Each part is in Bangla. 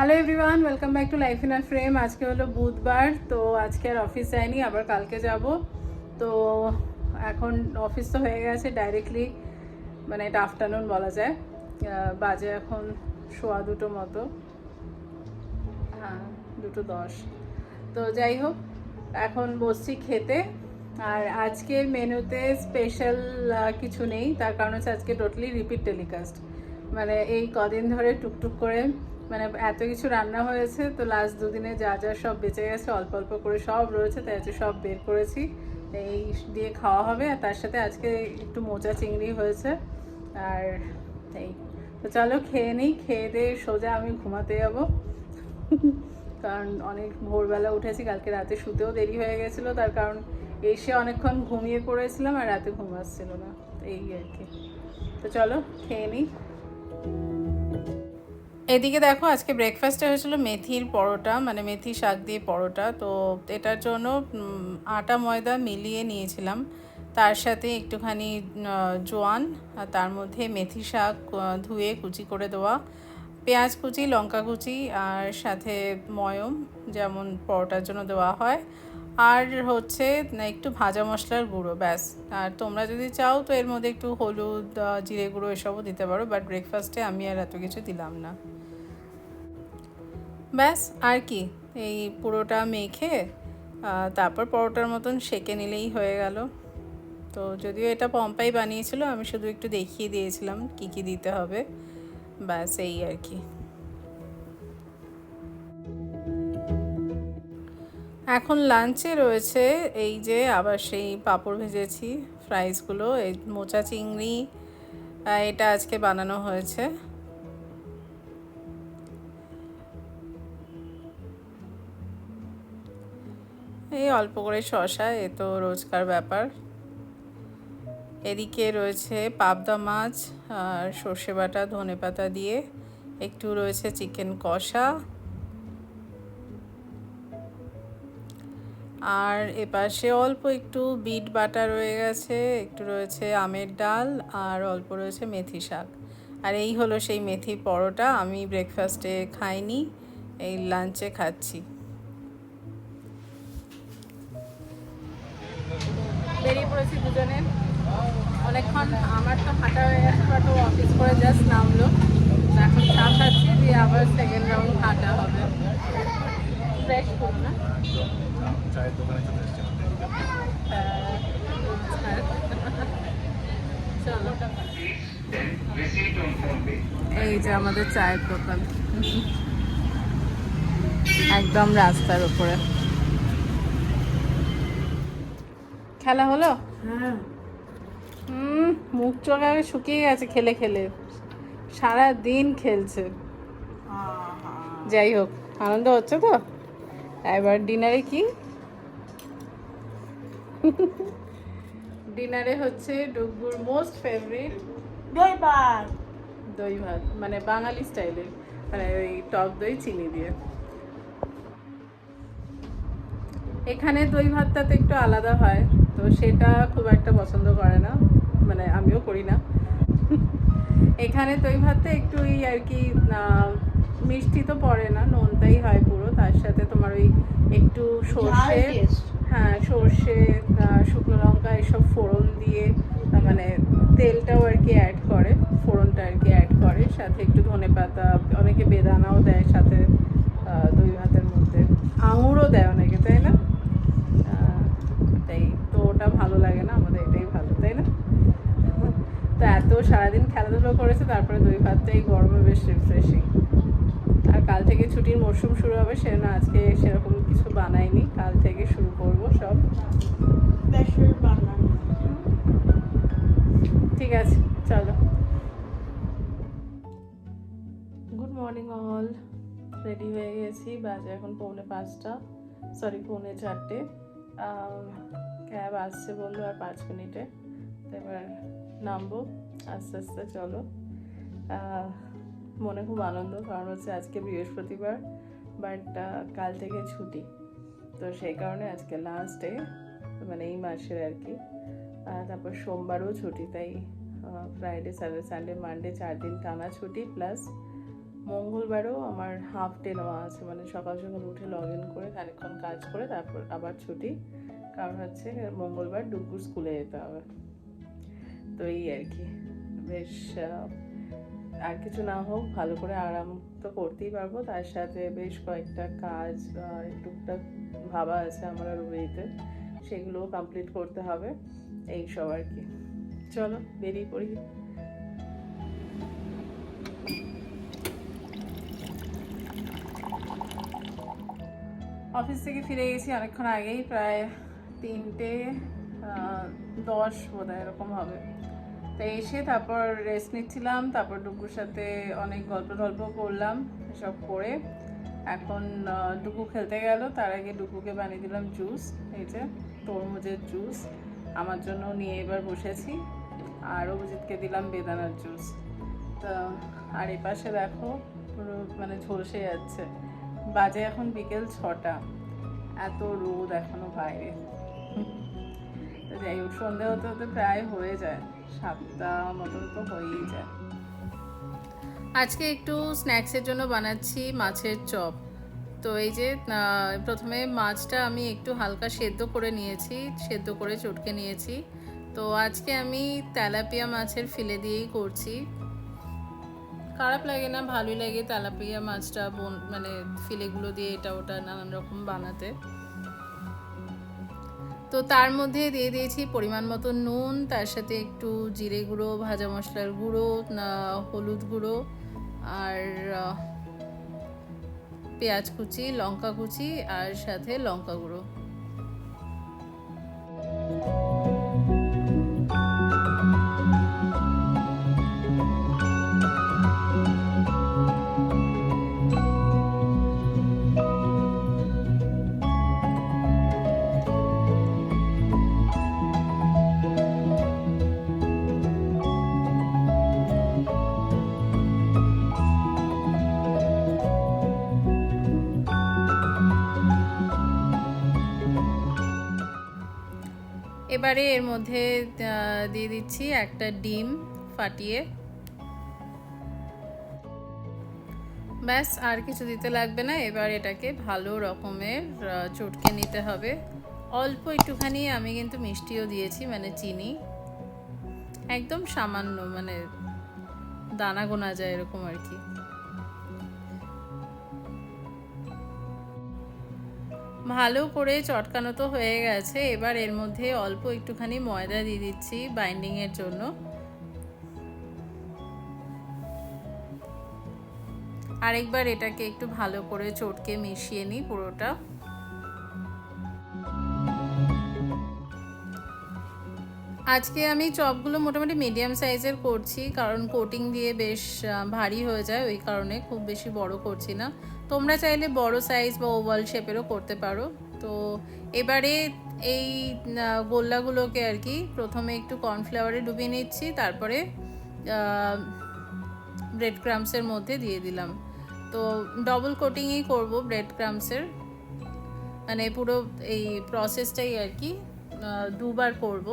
Hello everyone welcome back to life in our frame আজকে হলো বুধবার, তো আজকে আর অফিস যাইনি, আবার কালকে যাব। তো এখন অফিস তো হয়ে গেছে ডাইরেক্টলি মানে এটা আফটারনুন বলা যায়। বাজে এখন শোয়া দুটো মতো। হ্যাঁ দুটো দশ। তো যাই হোক, এখন বসছি খেতে। আর আজকের মেনুতে স্পেশাল কিছু নেই, তার কারণ হচ্ছে আজকে টোটালি রিপিট টেলিকাস্ট মানে এই কদিন ধরে টুকটুক করে মানে এত কিছু রান্না হয়েছে, তো লাস্ট দুদিনে যা যা সব বেঁচে গেছে, অল্প অল্প করে সব রয়েছে, তাই হচ্ছে সব বের করেছি। এই দিয়ে খাওয়া হবে, আর তার সাথে আজকে একটু মোচা চিংড়ি হয়েছে, আর এই। তো চলো খেয়ে নিই, খেয়ে দিয়ে সোজা আমি ঘুমাতে যাব। কারণ অনেক ভোরবেলা উঠেছি, কালকে রাতে শুতেও দেরি হয়ে গেছিল, তার কারণ এসে অনেকক্ষণ ঘুমিয়ে পড়েছিলাম, আর রাতে ঘুম আসছিল না, এই আর কি। তো চলো, খেয়ে নিই। এদিকে দেখো, আজকে ব্রেকফাস্টে হয়েছিল মেথির পরোটা মানে মেথি শাক দিয়ে পরোটা। তো এটার জন্য আটা ময়দা মিলিয়ে নিয়েছিলাম। তার সাথে একটুখানি জোয়ান তার মধ্যে মেথি শাক ধুয়ে কুচি করে দেওয়া। পেঁয়াজ কুচি, লঙ্কা কুচি, আর সাথে ময়ম, যেমন পরোটার জন্য দেওয়া হয়। আর হচ্ছে একটু ভাজা মশলার গুঁড়ো, ব্যাস। আর তোমরা যদি চাও, তো এর মধ্যে একটু হলুদ জিরে গুঁড়ো এসবও দিতে পারো বাট ব্রেকফাস্টে আমি আর এত কিছু দিলাম না। ব্যাস, আর কি। এই পুরোটা মেখে তারপর পরোটার মতন সেকে নিলেই হয়ে গেল। তো যদিও এটা পম্পাই বানিয়েছিল, আমি শুধু একটু দেখিয়ে দিয়েছিলাম কি কি দিতে হবে। ব্যাস, এই আর কি। এখন লাঞ্চে রয়েছে এই যে আবার সেই পাঁপড় ভেজেছি ফ্রাইসগুলো এই মোচা চিংড়ি এটা আজকে বানানো হয়েছে। এই অল্প করে শশা, এ তো রোজকার ব্যাপার। এদিকে রয়েছে পাবদা মাছ আর সর্ষে বাটা, ধনে পাতা দিয়ে। একটু রয়েছে চিকেন কষা। আর এপাশে অল্প একটু বিট বাটা রয়ে গেছে, একটু রয়েছে আমের ডাল আর অল্প রয়েছে মেথি শাক। আর এই হলো সেই মেথি পরোটা, আমি ব্রেকফাস্টে খাইনি, এই লাঞ্চে খাচ্ছি। বেরিয়ে পড়েছি দুজনে। অনেকক্ষণ আমার তো হাঁটা হয়ে গেছে বাট ও অফিস করে জাস্ট নামলো। এখন চা খাচ্ছি দিয়ে আবার সেকেন্ড রাউন্ড হাঁটা হবে। ফ্রেশ করো না? চায়ের দোকানে চলে এসেছি হ্যাঁ। এই যে আমাদের চায়ের দোকান। একদম রাস্তার উপরে। খেলা হলো? হ্যাঁ। হুম মুখ চোখ শুকিয়ে গেছে খেলে খেলে। সারা দিন খেলছে যাই হোক আনন্দ হচ্ছে তো? এবার ডিনারে কি? ডিনারে হচ্ছে ডুগুর মোস্ট ফেভারিট দই ভাত। দই ভাত মানে বাঙালি স্টাইলের মানে ওই টক দই চিনি দিয়ে। এখানে দই ভাতটা তো একটু আলাদা হয়। তো সেটা খুব একটা পছন্দ করে না। মানে আমিও করি না। এখানে দই ভাতে একটু ওই আর কি মিষ্টি তো পড়ে না নোনতাই হয় পুরো। তার সাথে তোমার ওই একটু সর্ষে হ্যাঁ সর্ষে আহ, শুকনো লঙ্কা এসব ফোড়ন দিয়ে আহ, মানে তেলটাও আর কি অ্যাড করে ফোড়নটা আর কি অ্যাড করে সাথে একটু ধনে পাতা অনেকে বেদানাও দেয় সাথে আহ, দই ভাতের মধ্যে আঙুরও দেয় অনেকে তাই না আহ, তাই তো ওটা ভালো লাগে না আমাদের এটাই ভালো তাই না তো এত সারাদিন খেলাধুলো করেছে তারপরে দই ভাতটা এই গরমে বেশ রিফ্রেশিং আর কাল থেকে ছুটির হবে সেজন্য আজকে সেরকম কিছু বানাইনি কাল থেকে শুরু করব সব। ঠিক আছে চলো। গুড মর্নিং অল রেডি হয়ে গেছি বাজে এখন পৌনে পাঁচটা। সরি পৌনে চারটে। ক্যাব আসছে বলল আর পাঁচ মিনিটে। এবার নামবো আস্তে আস্তে চলো। মনে খুব আনন্দ কারণ হচ্ছে আজকে বৃহস্পতিবার। বাট কাল থেকে ছুটি। তো সেই কারণে আজকে লাস্ট ডে মানে এই মাসের আর কি। তারপর সোমবারও ছুটি, তাই ফ্রাইডে স্যাটারডে সানডে মানডে চার দিন টানা ছুটি প্লাস মঙ্গলবারও আমার হাফ ডে নেওয়া আছে। মানে সকাল সকাল উঠে লগ ইন করে খানিকক্ষণ কাজ করে তারপর আবার ছুটি। কারণ হচ্ছে মঙ্গলবার ডুগুর স্কুলে যেতে হবে। তো এই আর কি। বেশ আর কিছু না হোক, ভালো করে আরাম তো করতেই পারব। তার সাথে বেশ কয়েকটা কাজ টুকটাক ভাবা আছে আমার আর ওয়েতে সেগুলোও কমপ্লিট করতে হবে এই সব আর কি। চলো, বেরিয়ে পড়ি। অফিস থেকে ফিরে গেছি অনেকক্ষণ আগেই, প্রায় তিনটে দশ বোধ হয় এরকম হবে। তো এসে তারপর রেস্ট নিচ্ছিলাম, তারপর ডুকুর সাথে অনেক গল্প টল্প করলাম, এসব করে। এখন ডুকু খেলতে গেল, তার আগে ডুকুকে বানিয়ে দিলাম জুস এই যে তরমুজের জুস আমার জন্য নিয়ে এবার বসেছি, আর অভিজিৎকে দিলাম বেদানার জুস তো, আর এই পাশে দেখো, পুরো মানে ঝলসে যাচ্ছে। বাজে এখন বিকেল ছটা। এত রোদ এখনও বাইরে। তো যাই হোক, সন্ধে হতে হতে প্রায় হয়ে যায়। সাতটা মতন তো হয়েই যায়। আজকে একটু স্ন্যাক্সের জন্য বানাচ্ছি মাছের চপ। তো এই যে প্রথমে মাছটা আমি একটু হালকা সেদ্ধ করে নিয়েছি, সেদ্ধ করে চটকে নিয়েছি। তো আজকে আমি তেলাপিয়া মাছের ফিলে দিয়েই করছি। খারাপ লাগে না, ভালোই লাগে তেলাপিয়া মাছটা বন মানে ফিলেগুলো দিয়ে এটা ওটা নানান রকম বানাতে। তো তার মধ্যে দিয়ে দিয়েছি পরিমাণ মতো নুন, তার সাথে একটু জিরে গুঁড়ো, ভাজা মশলার গুঁড়ো হলুদ গুঁড়ো আর পেঁয়াজ কুচি, লঙ্কা কুচি আর সাথে লঙ্কা গুঁড়ো। এবারে এর মধ্যে দিয়ে দিচ্ছি একটা ডিম ফাটিয়ে। ব্যাস, আর কিছু দিতে লাগবে না। এবার এটাকে ভালো রকমের চটকে নিতে হবে। অল্প একটুখানি আমি কিন্তু মিষ্টিও দিয়েছি মানে চিনি। একদম সামান্য মানে দানা গোনা যায় এরকম আর কি। ভালো করে চটকানো তো হয়ে গেছে। এবার এর মধ্যে অল্প একটুখানি ময়দা দিয়ে দিচ্ছি বাইন্ডিং এর জন্য। আরেকবার এটাকে একটু ভালো করে চটকে মিশিয়ে নিই পুরোটা। আজকে আমি চপগুলো মোটামুটি মিডিয়াম সাইজের করছি, কারণ কোটিং দিয়ে বেশ ভারী হয়ে যায়, ওই কারণে খুব বেশি বড় করছি না। তোমরা চাইলে বড় সাইজ বা ওভাল শেপেরও করতে পারো। তো এবারে এই গোল্লাগুলোকে আর কি প্রথমে একটু কর্নফ্লাওয়ারে ডুবিয়ে নিচ্ছি, তারপরে ব্রেড ক্রামসের মধ্যে দিয়ে দিলাম। তো ডবল কোটিংই করব ব্রেড ক্রামসের মানে পুরো এই প্রসেসটাই আর কি দুবার করব।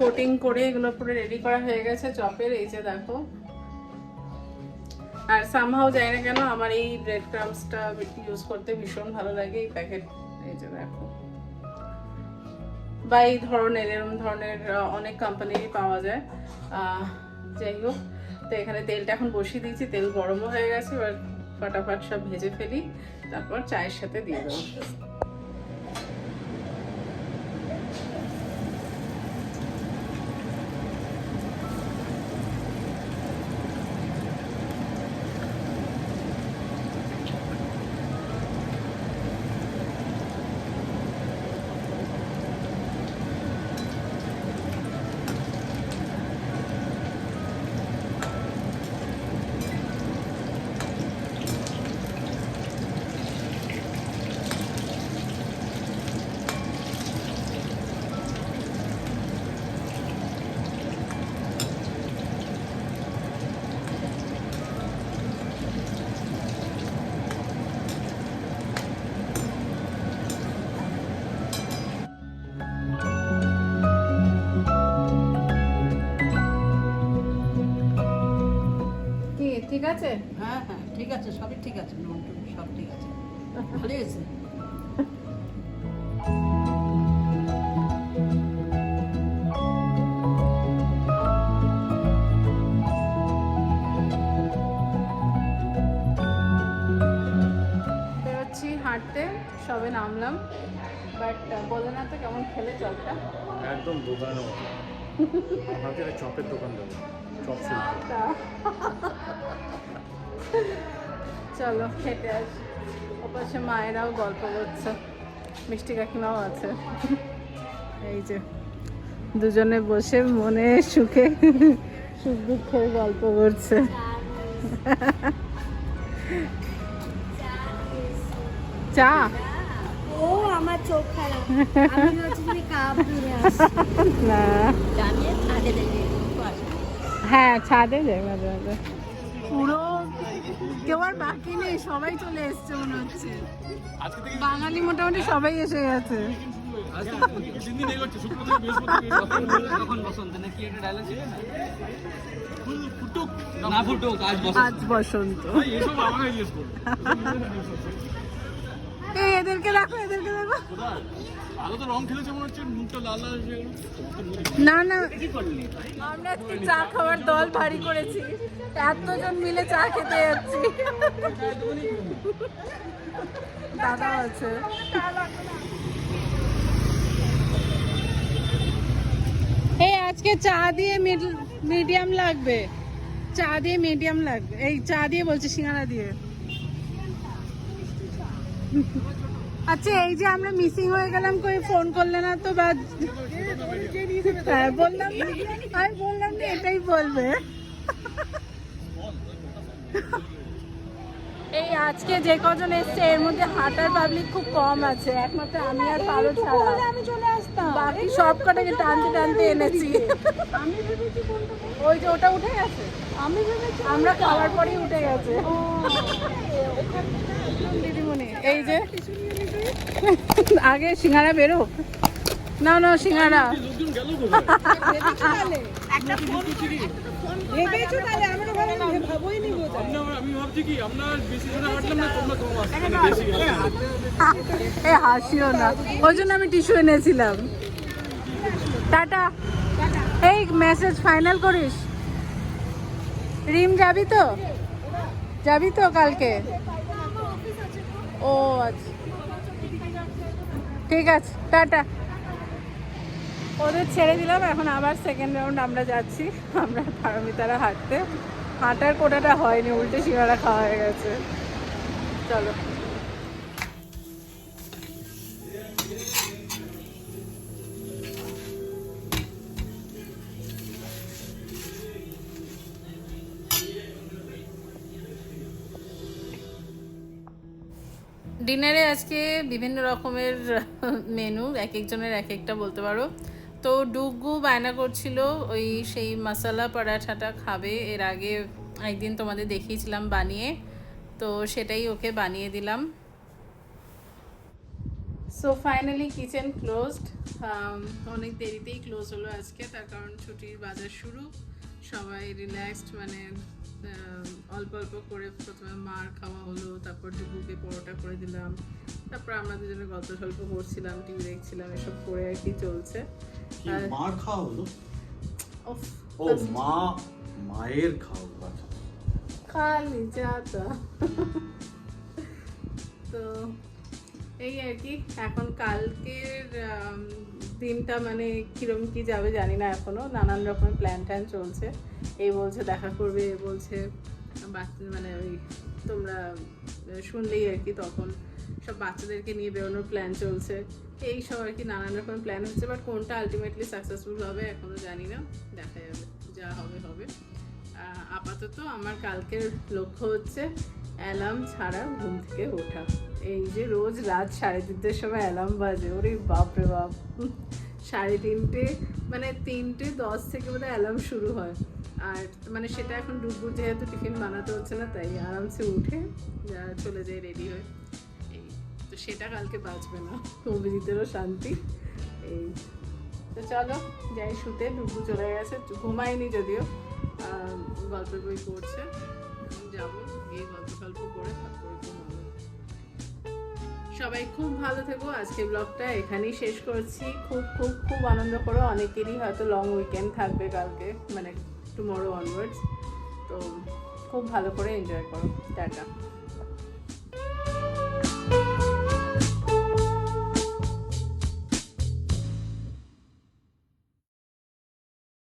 কোটিং করে এগুলো পুরো রেডি করা হয়ে গেছে চপের, এই যে দেখো। আর সামহাও জানি না কেন আমার এই ব্রেড ক্রামসটা ইউজ করতে ভীষণ ভালো লাগে এই প্যাকেট এই যে দেখো। বা এই ধরনের এরকম ধরনের অনেক কোম্পানিরই পাওয়া যায়। যাই হোক, তো এখানে তেলটা এখন বসিয়ে দিয়েছি, তেল গরমও হয়ে গেছে, এবার ফটাফট সব ভেজে ফেলি, তারপর চায়ের সাথে দিয়ে দেবো। ঠিক আছে? হ্যাঁ হ্যাঁ ঠিক আছে সবই ঠিক আছে নুন টুন সব ঠিক আছে। ভালো হয়েছে? বেরোচ্ছি হাঁটতে সবে নামলাম বাট বলে না তো কেমন খেলে চপটা একদম দোকানের চপের দোকান দেবো। চপ চলো, খেতে আস। ওপাশে মায়েরাও গল্প করছে। মিষ্টি কাকিমাও আছে। এই যে, দুজনে বসে মনে, সুখে, সুখ দুঃখের গল্প করছে। চা। আমার চোখ খারাপ। আমি হচ্ছে তুমি কাপ দূরে না। জানিয়ে থাকে দেখে হ্যাঁ ছাদে যাই মাঝে মাঝে। পুরো কেউ আর বাকি নেই সবাই চলে এসছে মনে হচ্ছে। বাঙালি মোটামুটি সবাই এসে গেছে। আজ বসন্ত আজ বসন্ত ভাই এসব আমাকে জিজ্ঞেস করো এই, এদেরকে দেখো, এদেরকে কোথায় আরও তো রং খেলেছে মনে হচ্ছে মুখটা লাল লাল না না। আমরা চা খাওয়ার দল ভারী করেছি। এতজন মিলে চা খেতে যাচ্ছি। দাদা আছে। এই, আজকে চা দিয়ে মিডিয়াম লাগবে। চা দিয়ে মিডিয়াম লাগবে। এই, চা দিয়ে বলছি, সিঙ্গারা দিয়ে। আচ্ছা এই যে আমরা মিসিং হয়ে গেলাম কই ফোন করলে না তো বা হ্যাঁ বললাম না। আমি বললাম না এটাই বলবে। এই আজকে যে কজন এসছে এর মধ্যে হাঁটার পাবলিক খুব কম আছে। একমাত্র আমি আর পারো ছাড়া। আমি চলে আসতাম। বাকি সব কটাকে টানতে টানতে এনেছি। আমি ভেবেছি কোনটা ওই যে ওটা উঠে গেছে। আমি ভেবেছি আমরা খাওয়ার পরেই উঠে গেছে। এই যে। আগে সিঙ্গারা বেরো। না না সিঙ্গারা। লোকজন গেল কোথায় একটা ফোন ভেবেছো তাহলে? আমরা ভাবলাম ভাবোই নি আমরা আমি ভাবছি কি আমরা বেশি জনে হাঁটলাম না তোমরা কম আসছো বেশি গেলে এ হাসিও না। ওই জন্য আমি টিস্যু এনেছিলাম। টাটা। এই মেসেজ ফাইনাল করিস। রিম যাবি তো? যাবি তো কালকে? ও আচ্ছা। ঠিক আছে, টাটা। ওদের ছেড়ে দিলাম, এখন আবার সেকেন্ড রাউন্ড আমরা যাচ্ছি। আমরা পারমিতারা হাঁটতে। হাঁটার কোটাটা হয়নি, উল্টে সিঙ্গারা খাওয়া হয়ে গেছে। চলো। আজকে বিভিন্ন রকমের মেনু এক একজনের এক একটা বলতে পারো। তো ডুগু বায়না করছিল, ওই সেই মশলা পরাঠাটা খাবে, এর আগে একদিন তোমাদের দেখিয়েছিলাম বানিয়ে, তো সেটাই ওকে বানিয়ে দিলাম। সো ফাইনালি কিচেন ক্লোজড অনেক দেরিতেই ক্লোজ হলো আজকে, তার কারণ ছুটির বাজার শুরু। সবাই রিল্যাক্সড মানে অল্প অল্প করে প্রথমে মার খাওয়া হলো তারপর ডুবুকে পরোটা করে দিলাম তারপর আমরা দুজনে গল্প স্বল্প করছিলাম টিভি দেখছিলাম এসব করে আর কি চলছে। মার খাওয়া হলো? ও মা মায়ের খাওয়া আচ্ছা। খালি যাতা তো। এই আর কি এখন কালকের দিনটা মানে কিরম কি যাবে জানি না এখনও নানান রকমের প্ল্যান ট্যান চলছে। এই বলছে দেখা করবে এ বলছে। বাচ্চা মানে ওই তোমরা শুনলেই আর কি তখন। সব বাচ্চাদেরকে নিয়ে বেরোনোর প্ল্যান চলছে। এই সব আর কি নানান রকম প্ল্যান হচ্ছে বাট কোনটা আলটিমেটলি সাকসেসফুল হবে এখনও জানি না। দেখা যাবে যা হবে হবে। আপাতত আমার কালকের লক্ষ্য হচ্ছে অ্যালার্ম ছাড়া ঘুম থেকে ওঠা। এই যে রোজ রাত সাড়ে তিনটের সময় অ্যালার্ম বাজে ওরে বাপ হুম, সাড়ে তিনটে মানে তিনটে দশ থেকে বোধহয় অ্যালার্ম শুরু হয়। আর মানে সেটা এখন ডুবুর যেহেতু টিফিন বানাতে হচ্ছে না তাই আরামসে উঠে চলে যায় রেডি হয়ে। এই তো সেটা কালকে বাঁচবে না অভিজিতেরও শান্তি। এই তো চলো যাই শুতে ডুবু চলে গেছে ঘুমায়নি যদিও আহ, গল্পের বই পড়ছে। যাব গিয়ে গল্প টল্প করে তারপরে ঘুমাবো। সবাই খুব ভালো থেকো আজকে ব্লগটা এখানেই শেষ করছি। খুব খুব খুব আনন্দ করো অনেকেরই হয়তো লং উইকেন্ড থাকবে কালকে মানে টুমরো অনওয়ার্ডস তো খুব ভালো করে এনজয় করো টাটা।